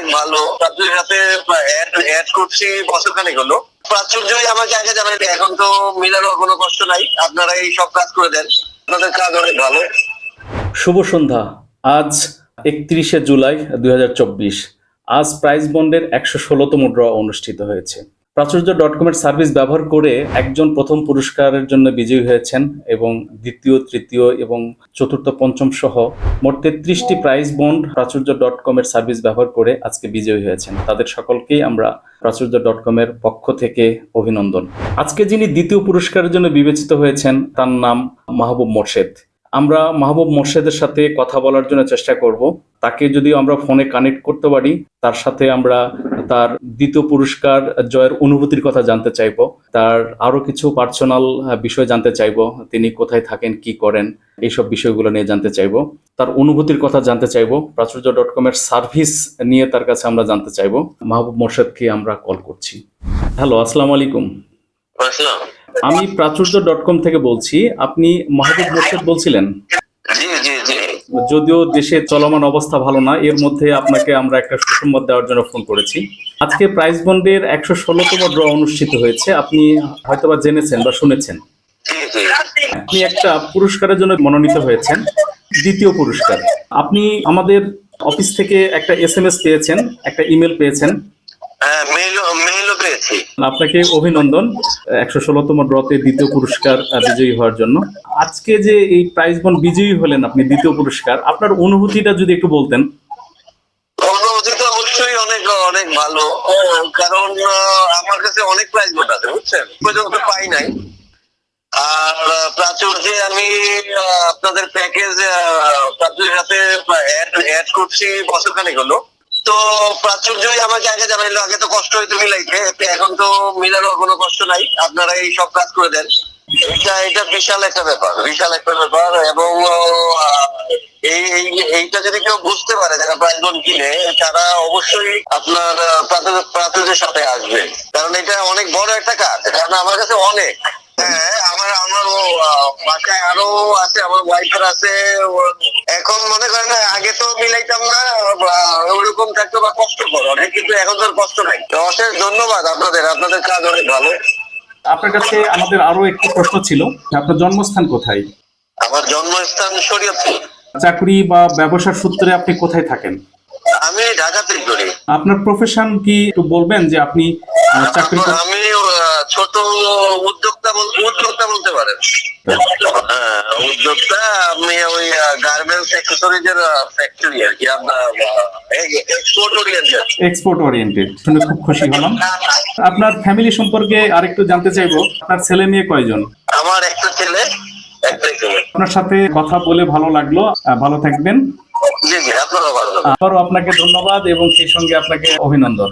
অনেক ভালো। প্রাচুর্যের সাথে অ্যাড করছি বছর খানিক হলো প্রাচুর্যই আমাকে আগে জানাই এখন তো মিলানোর কোনো কষ্ট নাই। আপনারা এই সব কাজ করে দেন। আপনাদের কাজ অনেক ভালো। শুভ সন্ধ্যা। আজ একত্রিশে জুলাই দুই হাজার চব্বিশ। আজ প্রাইজ বন্ডের একশো ষোলোতম ড্র অনুষ্ঠিত হয়েছে। প্রাচুর্য ডট কমের সার্ভিস ব্যবহার করে একজন প্রথম পুরস্কারের জন্য বিজয়ী হয়েছেন এবং দ্বিতীয়, তৃতীয় এবং চতুর্থ, পঞ্চম সহ মোট তেত্রিশটি প্রাইজ বন্ড প্রাচুর্য ডট কমের সার্ভিস ব্যবহার করে আজকে বিজয়ী হয়েছেন। তাদের সকলকেই আমরা প্রাচুর্য ডট কমের পক্ষ থেকে অভিনন্দন। আজকে যিনি দ্বিতীয় পুরস্কারের জন্য বিবেচিত হয়েছেন, তার নাম মাহবুব মোর্শেদ। আমরা মাহবুব মোর্শেদের সাথে কথা বলার জন্য চেষ্টা করব। তাকে যদি আমরা ফোনে কানেক্ট করতে পারি, তার সাথে আমরা তার দ্বিতীয় পুরস্কার জয়ের অনুভূতির কথা জানতে চাইব। তার আরও কিছু পার্সোনাল বিষয় জানতে চাইব। তিনি কোথায় থাকেন কি করেন এইসব বিষয়গুলো নিয়ে জানতে চাইব। তার অনুভূতির কথা জানতে চাইব। প্রাচুর্য ডট কমের সার্ভিস নিয়ে তার কাছে আমরা জানতে চাইব। মাহবুব মোর্শেদকে আমরা কল করছি। হ্যালো আসসালামু আলাইকুম। আমি প্রাচুর্য ডট কম থেকে বলছি। আপনি মাহবুব মোর্শেদ বলছিলেন? যদিও দেশে চলমান অবস্থা ভালো না, এর মধ্যে আপনাকে আমরা একটা সুসংবাদ দেওয়ার জন্য ফোন করেছি। আজকে প্রাইজ বন্ডের একশো ষোলোতম ড্র অনুষ্ঠিত হয়েছে, আপনি হয়তোবা জেনেছেন বা শুনেছেন। আপনি একটা পুরস্কারের জন্য মনোনীত হয়েছেন, দ্বিতীয় পুরস্কার। আপনি আমাদের অফিস থেকে একটা এস এম এস পেয়েছেন, একটা ইমেল পেয়েছেন হ্যাঁ আপনাকে অভিনন্দন একশো ষোলোতম ড্রতে দ্বিতীয় পুরস্কার বিজয়ী হওয়ার জন্য। আজকে যে এই প্রাইজ বন্ড বিজয়ী হলেন আপনি দ্বিতীয় পুরস্কার আপনার অনুভূতিটা যদি একটু বলতেন। অনুভূতি তো অবশ্যই অনেক অনেক ভালো। কারণ আমার কাছে অনেক প্রাইজ বোর্ড আছে বুঝছেন? পর্যন্ত পাই নাই। আর প্রাচুর্যে আমি আপনাদের প্যাকেজ প্রাচুর্যের সাথে অ্যাড করছি বছর খানিক হলো। তো প্রাচুর্যই আমাকে আগে জানাইলো, আগে তো কষ্ট হইতো মিলাইতে এখন তো মিলানোর কোনো কষ্ট নাই, আপনারা এই সব কাজ করে দেন। এটা এটা বিশাল একটা ব্যাপার, বিশাল একটা ব্যাপার, এবং এই, এই- এইটা যদি কেউ বুঝতে পারে, যারা প্রাইজবন কিনে, তারা অবশ্যই আপনার প্রাচুর্যের সাথে আসবে। কারণ এটা অনেক বড় একটা কাজ, কারণ আমার কাছে অনেক। হ্যাঁ আমার বাসায় আরও আছে আমার ওয়াইফের আছে এখন মনে করেন আগে তো মিলাইতাম না ওরকম থাকতো বা কষ্ট কর অনেক কিন্তু এখন তো কষ্ট নাই। অশেষ ধন্যবাদ আপনাদের আপনাদের কাজ অনেক ভালো। আপনার কাছে আমাদের আরও একটি প্রশ্ন ছিল আপনার জন্মস্থান কোথায়? আমার জন্মস্থান শরীয়তপুর। চাকরি বা ব্যবসার সূত্রে আপনি কোথায় থাকেন? আমি ঢাকাতেই করি। আপনার প্রফেশন কি একটু বলবেন যে আপনি চাকরি আমি ছোট উদ্যোক্তা বল- উদ্যোক্তা বলতে পারেন। হ্যাঁ উদ্যোক্তা আমি ওই গার্মেন্টস অ্যাক্সেসরিজের ফ্যাক্টরি আর কি আপনার এক্সপোর্ট ওরিয়েন্টেড এক্সপোর্ট ওরিয়েন্টেড শুনে খুব খুশি হলাম। আপনার ফ্যামিলি সম্পর্কে আরেকটু জানতে চাইব আপনার ছেলে মেয়ে কয়জন? আমার একটা ছেলে একটাই ছেলে। আপনার সাথে কথা বলে ভালো লাগল ভালো থাকবেন। জি ভালো আপনাকে ধন্যবাদ এবং সেই সঙ্গে আপনাকে অভিনন্দন।